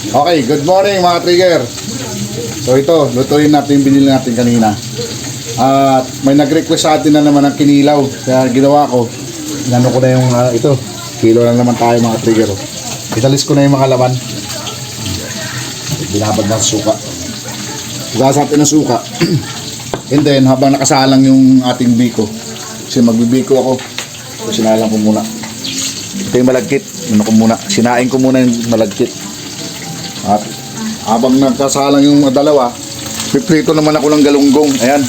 Okay, good morning mga trigger. So ito, lutuin natin yung binili natin kanina. At may nag-request sa atin na naman ng kinilaw. Kaya ginawa ko, inano ko na yung ah, ito. Kilo lang naman tayo mga trigger. Italis ko na yung mga laman. Binabad na sa suka. Hugas natin ng suka. And then, habang nakasalang yung ating biko. Kasi magbibiko ako. So, sinalang ko muna. Ito yung malagkit. Ano ko muna. Sinain ko muna yung malagkit. At habang nagkasalang yung dalawa, piprito naman ako ng galunggong. Ayan.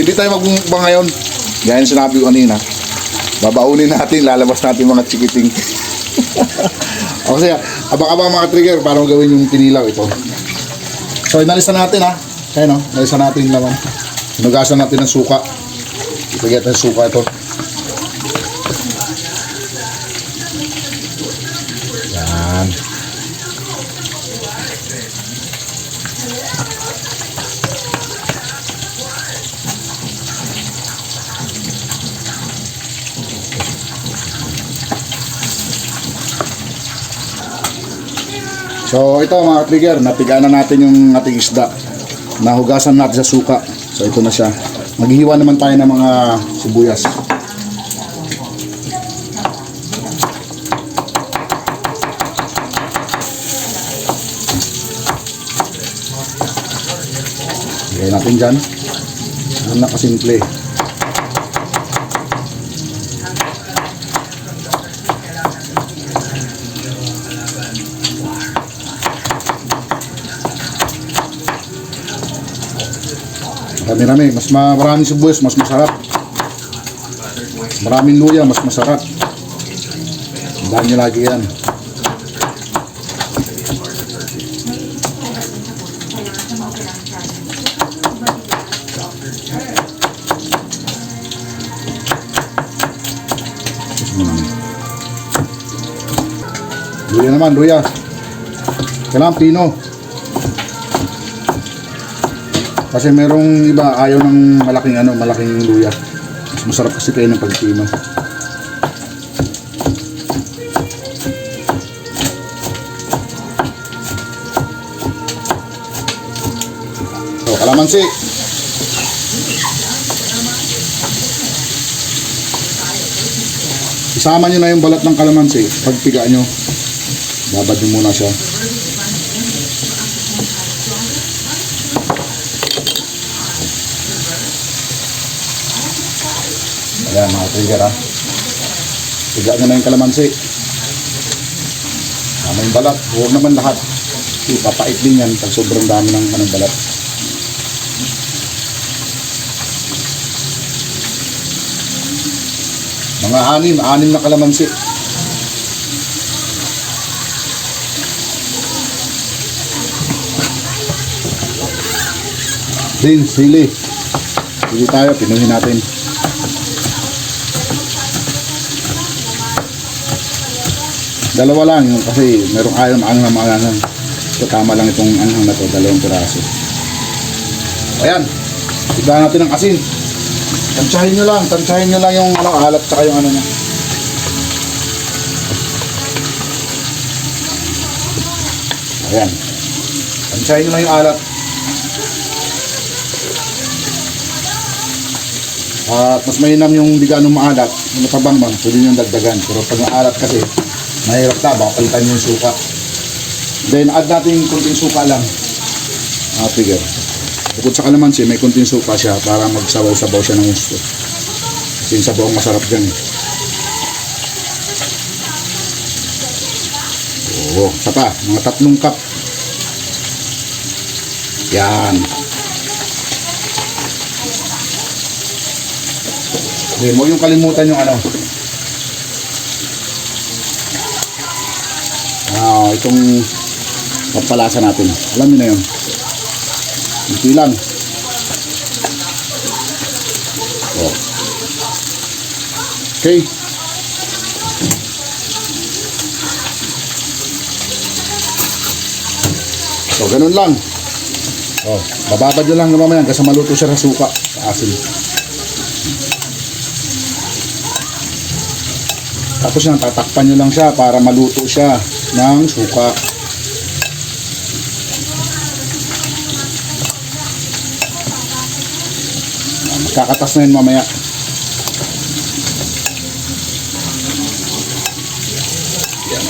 Hindi tayo magmumukbang ngayon. Gaya sinabi ko kanina. Babaunin natin, lalabas natin mga chikiting. o kasi, abang-abang mga trigger para gawin yung kinilaw ito. So, inalisan natin ha. Ayan o, inalisan natin yung laman. Sinugasan natin ng suka. Ipagyan natin suka ito. So ito mga trigger, napigaan na natin yung ating isda. Nahugasan natin sa suka. So ito na siya. Maghihiwa naman tayo ng mga sibuyas. Lagay natin dyan. Ano na kasimple. Marami-rami. Mas ma- maraming sibuyas, mas masarap. Maraming luya, mas masarap. Tandaan nyo lagi yan. Luya naman, luya. Kailangan pino. Kasi merong iba ayaw ng malaking ano, malaking luya. Mas masarap kasi kayo ng pagpino. So, kalamansi. Isama nyo na yung balat ng kalamansi. Pagpiga nyo, babad nyo muna siya. Ayan mga trigger ha. Tiga nyo na yung kalamansi. Tama yung balat. Huwag naman lahat. Ipapait din yan pag sobrang dami ng anong balat. Mga anim, anim na kalamansi. Din, sili. Sili tayo, pinuhin natin. Dalawa lang yun kasi merong ayaw ng anghang maanghang. So tama lang itong anghang na to, dalawang piraso. Ayan, tignan natin ang asin. Tansyahin nyo lang, tansyahin nyo lang yung ano, alat tsaka yung ano niya. Ayan. Tansyahin nyo lang yung alat. At mas mainam yung di ganong maalat, yung matabang man, pwede nyo dagdagan. Pero pag maalat kasi, mahirap na, baka palitan yung suka. Then add natin kunting suka lang. Ah, figure. Bukod sa kalamansi, may kunting suka siya para magsabaw-sabaw siya ng gusto. Kasi yung sabaw masarap dyan. eh. Oo, isa pa, mga tatlong cup. Yan. Then, huwag yung kalimutan yung ano. Ah, itong pampalasa natin. Alam niyo na yun. Kunti lang. Oh. Okay. So, ganun lang. Oh, bababad nyo lang mamaya kasi maluto siya sa suka, sa asin. Tapos yan, tatakpan nyo lang siya para maluto siya ng suka. Magkakatas na yun mamaya. Yan.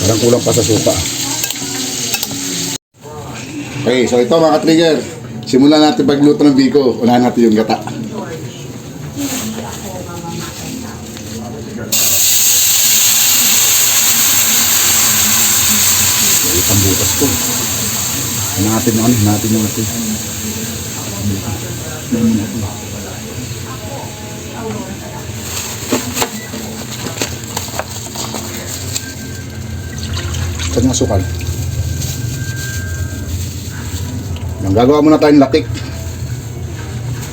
Parang kulang pa sa suka. Okay, so ito mga trigger. Simulan natin pagluto ng biko. Unahan natin yung gata. Pambutas ko. Ano natin yung ano, natin yung natin. Saan yung asukal? Yung gagawa muna tayong latik.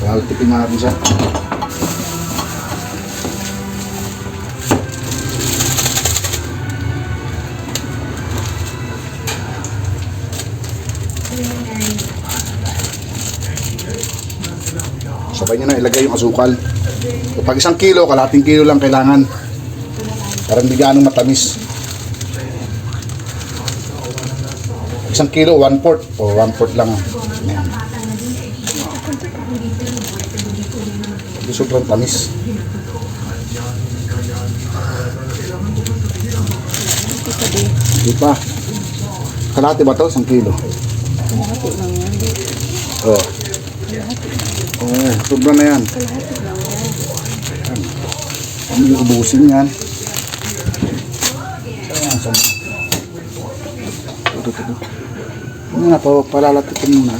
Lalatikin natin siya. Sabay nyo na ilagay yung asukal. Kapag isang kilo, kalating kilo lang kailangan. Para hindi ganong matamis. Isang kilo, one fourth. O one fourth lang. Ayan. Sobrang tamis. Hindi pa. Kalahati ba to? Isang kilo. Kalahati lang yan. Oo. Oo, sobra na yan. Kalahati lang yan. Ano yung ubusin yan? Ayan, saan? Ito, ito, ito. Ano na po, palalatikin muna.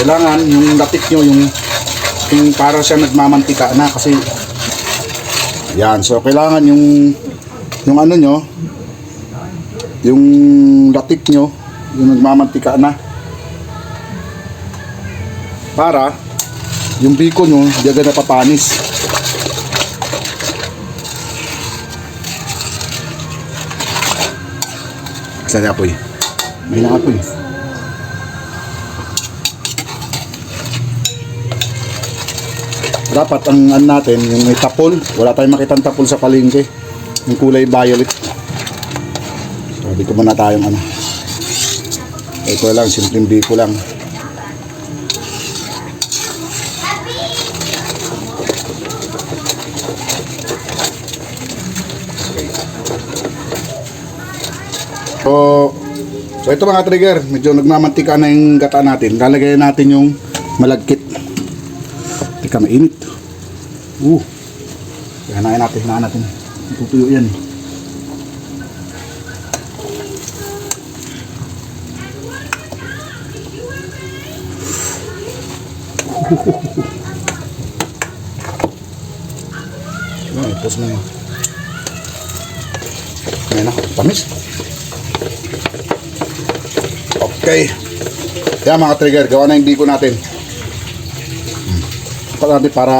Kailangan yung latik nyo, yung, yung para siya nagmamantika na kasi yan, so kailangan yung yung ano nyo yung latik nyo yung nagmamantika na para yung biko nyo hindi agad napapanis Saan apoy? May nakapoy. Dapat ang ano natin, yung may tapol, wala tayong makitang tapol sa palengke. Yung kulay violet. So, dito muna tayong ano. Ito lang, simpleng biko lang. So, so ito mga trigger, medyo nagmamantika na yung gata natin. Lalagay natin yung malagkit. Teka, mainit. Uh. Hanayin natin, hanayin natin. Tutuyo yan. Ay, tapos na yun. Ayan na, tamis. Okay. Yan mga trigger, gawa na yung biko natin. Para para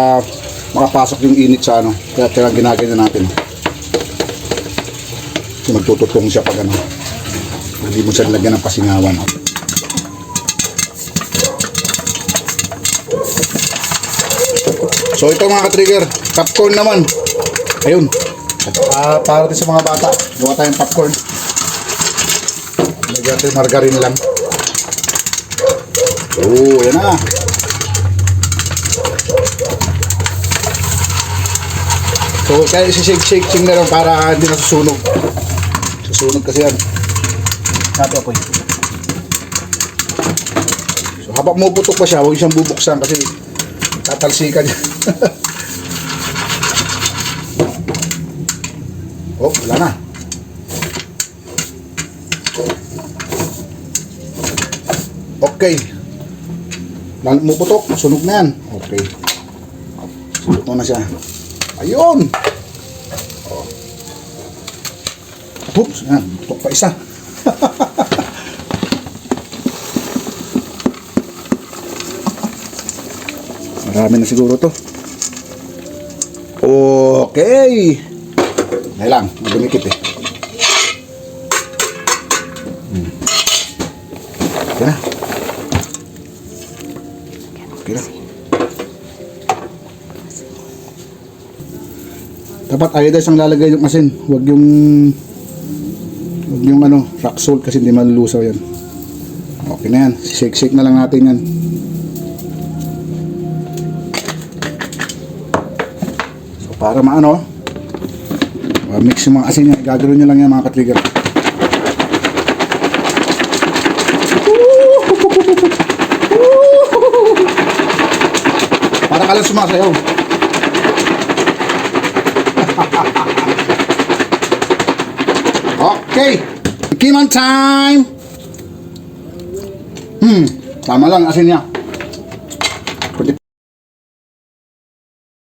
makapasok yung init sa ano. Kaya kaya ginaganyan natin. Magtututong siya pag ano. Hindi mo siya lagyan ng pasingawan. So ito mga trigger, popcorn naman. Ayun. Uh, para din sa mga bata, gawa tayong popcorn. Lagyan natin margarine lang. Oo, yan na. So, kaya isi-shake-shake na lang para hindi nasusunog. Susunog kasi yan. Nato ako So, habang pumuputok pa siya, huwag siyang bubuksan kasi tatalsikan niya. oh, wala na. Okay. Lalo pumuputok, sunog na yan. Okay. Sunog na siya. Ayun! Oh. Oops, yan. Tutok pa isa. Marami na siguro to. Okay. Dahil lang, dumikit eh. Hmm. Okay na. Okay na. Dapat iodized ang lalagay yung asin. Huwag yung huwag yung ano, rock salt kasi hindi malulusaw yan. Okay na yan. Shake-shake na lang natin yan. So para maano, mix yung mga asin yan. Gagawin nyo lang yan mga katrigger. Para ka lang sumasayaw. Okay. Kiman time! Hmm, tama lang asin niya.